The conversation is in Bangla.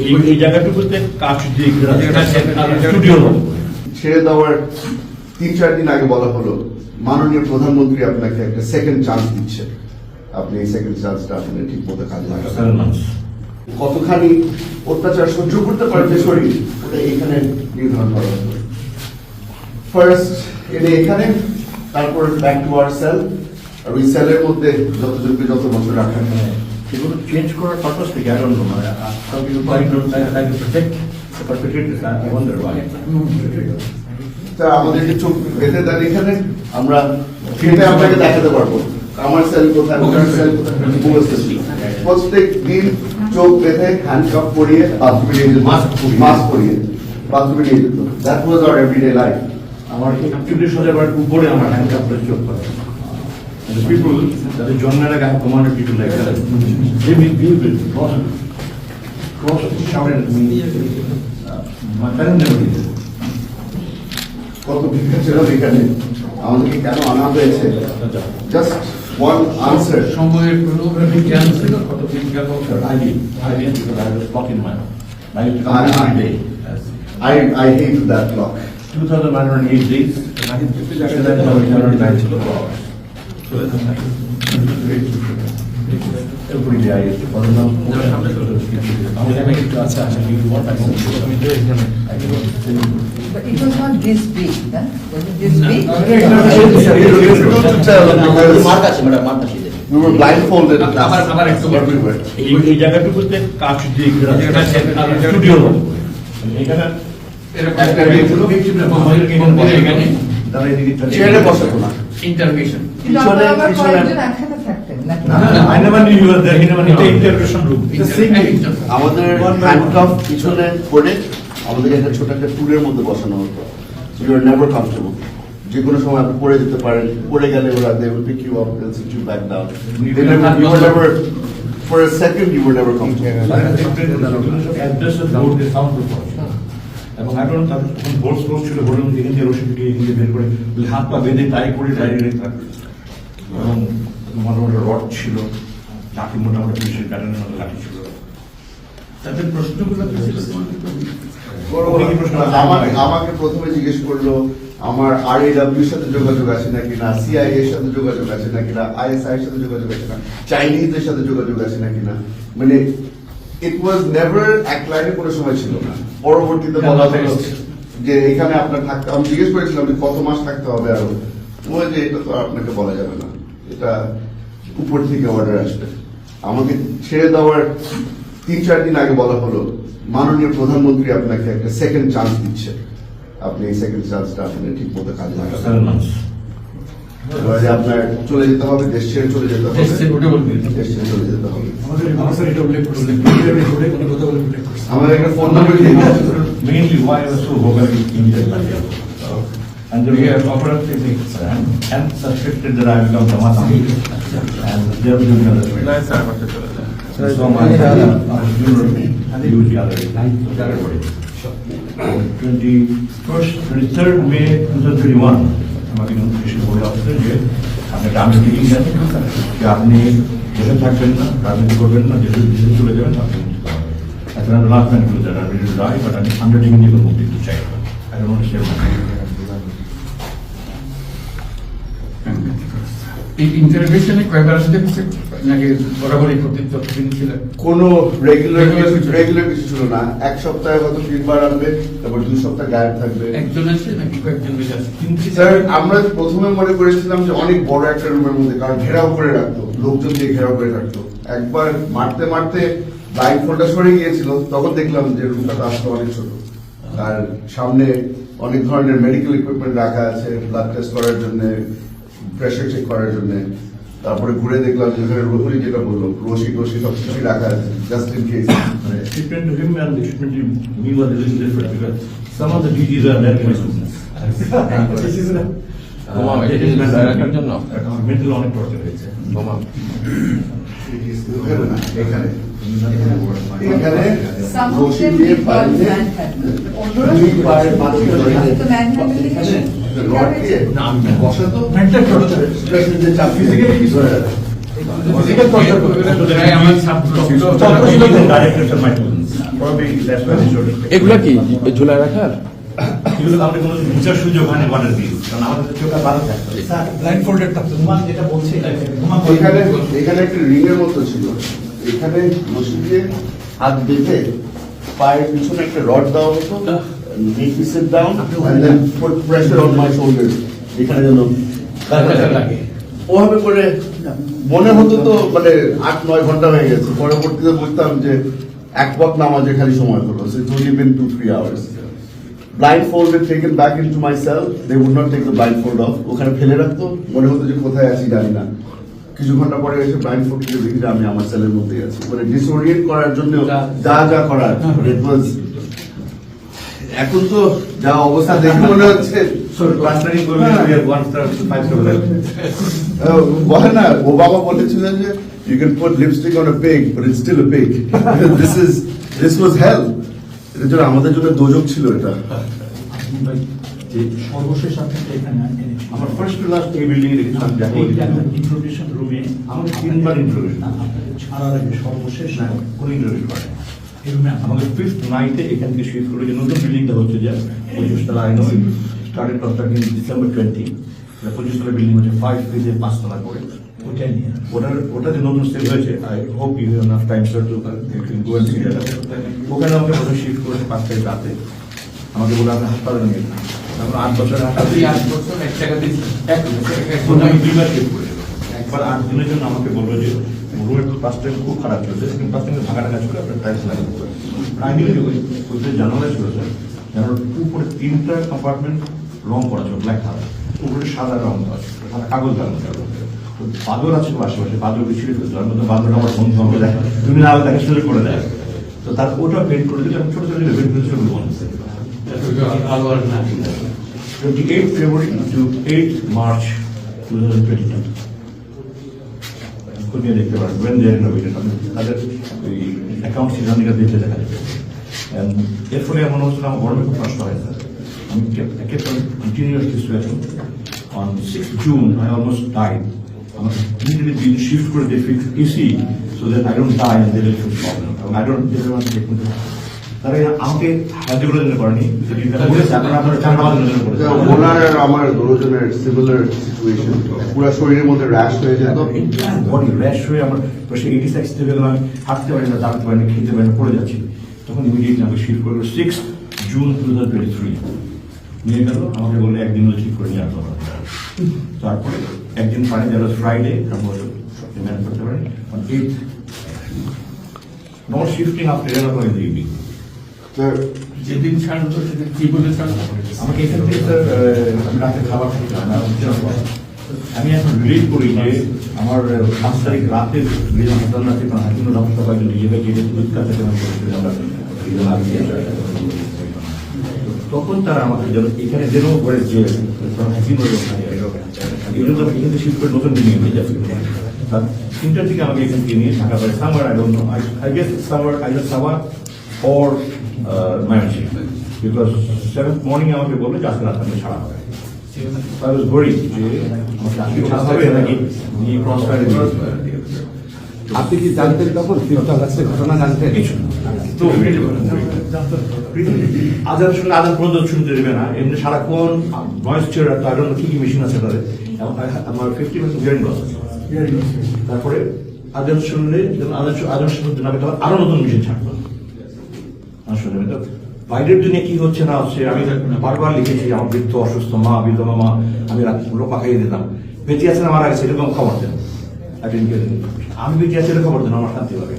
এই জায়গাটুকুতে কাজ দিয়ে স্টুডিও ছেড়ে দেওয়ার তিন চার দিন আগে বলা হলো মাননীয় প্রধানমন্ত্রী আপনাকে একটা সেকেন্ড চান্স দিচ্ছে। আপনি এই সেকেন্ড চান্সটা আপনি ঠিক মতো কাজে লাগাবেন। কতখানি অত্যাচার সহ্য করতে পারবে শরীর ওটা এখানে নির্ধারণ করা হবে ফার্স্ট এটা এখানে তারপর ব্যাক টু আওয়ার সেল আর ওই সেলের মধ্যে যতজনকে যত বছর রাখা হয় এগুলো চেঞ্জ করার পারপাস থেকে আই ডোন্ট নো মানে some people trying to trying to protect the perpetrators I wonder why তা আমাদের চোখ বেঁধে দেন এখানে আমরা ফিল্মে আপনাকে দেখাতে পারব। আমার সেল কোথায়? ওখানে সেল কোথায়? প্রত্যেক দিন চোখ বেঁধে হ্যান্ডকাপ পরিয়ে বাথরুমে নিয়ে পরিয়ে। মাস্ক পরিয়ে। বাথরুমে নিয়ে যেত that was our everyday life আমার একচল্লিশ হাজার উপরে আমার হ্যান্ড কাপড়ের চোখ করা And the people, যাদের জন্মের আগে I have commanded people like that. They will be able cross, cross, shouted at me. Uh, My parents never did. কত ভিক্ষা ছিল এখানে আমাদেরকে কেন আনা হয়েছে জাস্ট ওয়ান আনসার সময়ের কোনো বিজ্ঞান ছিল কত বিজ্ঞান mouth. I used to I- come every I- day. I I hate that clock. Two thousand nine hundred eight days. and I think it was not this big, huh? Was it this big? Mark আছে ম্যাডাম মার্ক আছে এদের। We were blindfolded. আবার আবার একটু everywhere. এই এই জায়গাটুকুতে কাজ দিয়ে স্টুডিও এখানে একটা রেডিও এখানে তারা এদিকে চেয়ারে বসাবো না ইন্টারভিউশন কিন্তু পিছনে- পিছনে- কয়েকজন একসাথে থাকতেন, নাকি? No, no, no, I never knew you were there. He never knew. It's an interrogation room. The same আমাদের হ্যান্ডকাফ পিছনে করে আমাদেরকে একটা ছোট একটা টুলের মধ্যে বসানো হতো ইউ আর নেভার কমফর্টেবল যে কোনো সময় আপনি পড়ে যেতে পারেন পড়ে গেলে ওরা they will pick you up they sit you back down you are never for a second you are never comfortable অ্যাড্রেসের board দিয়ে সাউন্ড প্রুফ এবং এখন তখন বোর্ড ক্লোজ ছিল মধ্যে এখান দিয়ে রশি ঢুকিয়ে বের করে হাত পা বেঁধে টাই করে ডাইরেক্ট থাকবে এবং মোটামুটি রড ছিল লাঠি মোটামুটি পুলিশের প্যাটার্নের মতো লাঠি ছিল। তাদের প্রশ্নগুলো? আমাকে প্রথমে জিজ্ঞেস করল আমার আর এর সাথে যোগাযোগ আছে নাকি না? সিআইএ এর সাথে যোগাযোগ আছে নাকি না? আইএসআই এর সাথে যোগাযোগ আছে না? চাইনিজদের সাথে যোগাযোগ আছে নাকি না? মানে ইট ওয়াজ নেভার এক লাইনে কোনো সময় ছিল না। পরবর্তীতে বলা হলো যে এখানে আপনার থাকতে আমি জিজ্ঞেস করেছিলাম যে কত মাস থাকতে হবে আরও। ওই যে এটা তো আপনাকে বলা যাবে না। এটা উপর থেকে অর্ডার আসবে। আমাকে ছেড়ে দেওয়ার তিন চার দিন আগে বলা হলো মাননীয় প্রধানমন্ত্রী আপনাকে একটা সেকেন্ড চান্স দিচ্ছে। আপনি এই সেকেন্ড চান্সটা আপনি ঠিক মতো কাজে লাগাবেন। আপনার চলে যেতে হবে দেশ ছেড়ে চলে যেতে হবে। দেশ ছেড়ে চলে যেতে হবে। আমাদের একটা ফোন নাম্বার দিয়ে I was so vocal in India. And we have offered techniques and, and suspected that I become Tamata. And they are doing other things. So my, uh, jewelry, and they use the other, everybody. Twenty first, twenty third May two thousand twenty one, আমাকে নোটিফিকেশন করে আসছে যে আপনি গ্রামে মিটিং দেন যে আপনি দেশে থাকবেন না রাজনীতি করবেন না দেশে দেশে চলে যাবেন আপনি মুক্তি এখন লাস্ট ম্যান টু দ্যাট আমি রাই বাট আমি আন্ডারটেকিং দিয়ে মুক্তি দিতে চাই আই ডোন্ট ওয়ান্ট টু এই আসতে নাকি বরাবরই কোনো রেগুলার রেগুলার কিছু ছিল। না। এক সপ্তাহে হয়তো তিনবার আনবে তারপর দুই সপ্তাহ গায়েব থাকবে। একজন আছে নাকি কয়েকজন মিলে আছে স্যার আমরা প্রথমে মনে করেছিলাম যে অনেক বড় একটা রুমের মধ্যে কারণ ঘেরাও করে রাখতো লোকজন দিয়ে ঘেরাও করে রাখতো। একবার মারতে মারতে লাইন ফোনটা সরে গিয়েছিল তখন দেখলাম যে রুমটা আসলে অনেক ছোট। আর সামনে অনেক ধরনের মেডিকেল ইকুইপমেন্ট রাখা আছে ব্লাড টেস্ট করার জন্য প্রেশার চেক করার জন্য তারপরে ঘুরে দেখলাম যে ওখানে রোহরি যেটা বলল রশি টসি সব কিছুই রাখা আছে just in case Treatment to him and the treatment to me was a little different because some of the DGs are American students. বোমা মেডিকেল রাখার জন্য? মেন্টাল অনেক টর্চার হয়েছে। এখানে। এখানে। দিয়ে দুই পায়ের রড দিয়ে মেন্টাল টর্চার চাপ ফিজিক্যালি কিছু. এগুলা কি? ঝুলায় রাখার? এগুলো আমাদের কোনো বিচার সুযোগ হয়নি বাটার দিয়ে কারণ আমাদের চোখ আর বাধা থাকতো ব্লাইন্ড ফোল্ডেড থাকতো। তোমার যেটা বলছি তোমার এখানে এখানে একটা রিং এর মতো ছিল। এখানে বসে হাত বেঁধে পায়ের পিছনে একটা রড দেওয়া হতো make me sit down and then put pressure on my এখানে যেন লাগে। ওভাবে করে মনে হতো তো মানে আট নয় ঘণ্টা হয়ে গেছে। পরবর্তীতে বুঝতাম যে এক পথ নামাজে খালি সময় হলো। So been two three hours blindfolded taken back into my cell they would not take the blindfold off. ওখানে ফেলে রাখতো। মনে হতো যে কোথায় আছি জানি না। কিছু ঘণ্টা পরে এসে ব্লাইন্ডফোল্ড দিয়ে দেখি যে আমি আমার সেলের মধ্যেই আছি। মানে ডিসওরিয়েন্ট করার জন্য যা যা। করার। ইট ওয়াজ এখন তো যা অবস্থা দেখে মনে হচ্ছে। A. আহ, বলে না ওবামা বলেছিলেন যে you can put lipstick on a pig but it's still a pig this is this was hell এটার জন্য আমাদের জন্য দোজক ছিল এটা। যে সর্বশেষ আপনাকে এখানে আমার ফার্স্ট টু লাস্ট এই বিল্ডিং ইন্ট্রোডিউশন রুমে আমাকে তিনবার ছাড়ার আগে সর্বশেষ না কোন ইন্ট্রোডিউস করে এই রুমে আমাকে ফিফথ নাইটে এখান থেকে শিফট করে যে নতুন বিল্ডিংটা হচ্ছে যে পঁচিশ তলা I know started construction December twenty পঁচিশ তলা বিল্ডিং হচ্ছে ফাইভ ফিজে পাঁচ তলা করে। ওইটাই নিয়ে ওটার ওটা যে নতুন সেল হয়েছে I hope you have time to go ওখানে আমাকে প্রথমে শিফট করেছে পাঁচ তারিখ রাতে। আমাকে বলে আপনি হাসপাতালে নিয়ে যান। তারপর আট বছর আট বছর এক টাকা এখন আমি দুইবার শিফট একবার আট দিনের জন্য আমাকে বলল যে রুমের পাঁচ টাইম খুব খারাপ চলছে। সেকেন্ড পাঁচ টাইমে ভাঙা টাকা ছিল আপনার টাইলস দেবো প্রাইমারি ওই জানালা ছিল স্যার জানালার উপরে তিনটা কম্পার্টমেন্ট রং করা ছিল ব্ল্যাক কালার উপরে সাদা রং দেওয়া ছিল কাগজ লাগানো বাদর আছে আশেপাশে বাদর ছিঁড়ে ফেলতো তার মধ্যে বাদর আমার বন্ধু আমাকে দেখে তুমি না দেখা সুযোগ করে দেয় তো তার ওটা পেন্ট করে দিলে, আমি ছোট ছোট পেন্ট করে ছিল আলো আর না 28 February to 8 March 2022. খুঁজে দেখতে পারেন they are innovated তাদের ওই অ্যাকাউন্ট সিদ্ধান্তিকা দেখতে দেখা যাবে এর ফলে এমন হচ্ছিল আমার গরমে খুব কষ্ট হয় স্যার আমি continuously sweating I almost die bill করে দিয়ে fix AC so that I don't die and they will face problem এবং I don't they want take me তারা আমাকে সাহায্য করে দিতে পারেনি বলেছে আপনারা আপনারা চার পাঁচ জনের জন্য করেছেন ওনার আর আমার দুজনের সিমিলার সিচুয়েশন পুরো শরীরের মধ্যে র্যাশ হয়ে বডি র্যাশ হয়ে আমার পাশে এইটি সিক্স থেকে আমি হাঁটতে পারি না দাঁড়াতে পারি না খেতে পারি না পড়ে যাচ্ছি। তখন ইমিডিয়েটলি আমাকে শিফট করল six June two thousand twenty three নিয়ে গেল আমাকে বললে একদিন ঠিক করে নিয়ে তারপরে একদিন পারে যারা ফ্রাইডে ম্যানেজ করতে পারি। Eight not shifting one in the evening যেদিন ছাড়লো সেদিন কি বলে ছাড়লো আমাকে এখান থেকে স্যার আমি রাতে খাবার খেতে হয় না আমি এখন রিলিজ করি যে আমার পাঁচ তারিখ রাতে রিলিজ হাসপাতাল রাতে কারণ হাকিম রহমত সবাই যদি নিজেকে কাছে তখন তারা আমাকে যেন এখানে যেন করে যে হাকিম এখানে শিফট করে নতুন তিনটার দিকে আমাকে এখান থেকে নিয়ে ঢাকা পারে summer I don't know I guess summer I summer or Myanmar. Because seventh আমাকে বলল যে আজকে রাত আপনি ছাড়া হবে। যে আমাকে ছাড়া হবে নাকি? নিয়ে ক্রস ফায়ারে আপনি কি জানতেন তখন? তিনটা ঘটনা জানতেন? কিছু। তো আজান শুনলে আজান পর্যন্ত শুনতে দেবে না। এমনি সারাক্ষণ ভয়েস চেয়ার আই কি কি মেশিন আছে তাদের। আমার ফিফটি পার্সেন্ট তারপরে আজান শুনলে যখন আজান শু- আজান শুনতে না পেতে আরও নতুন মেশিন ছাড়তো আসলে তো বাইরের দুনিয়া কি হচ্ছে না হচ্ছে, আমি বারবার লিখেছি, আমার বৃদ্ধ অসুস্থ মা বিধবা মা আমি রাত্রিগুলো পাকাইয়ে দিতাম। বেঁচে আছেন আমার আগে সেরকম খবর দেন. আমি বেঁচে আছি খবর দেন, আমার শান্তি লাগে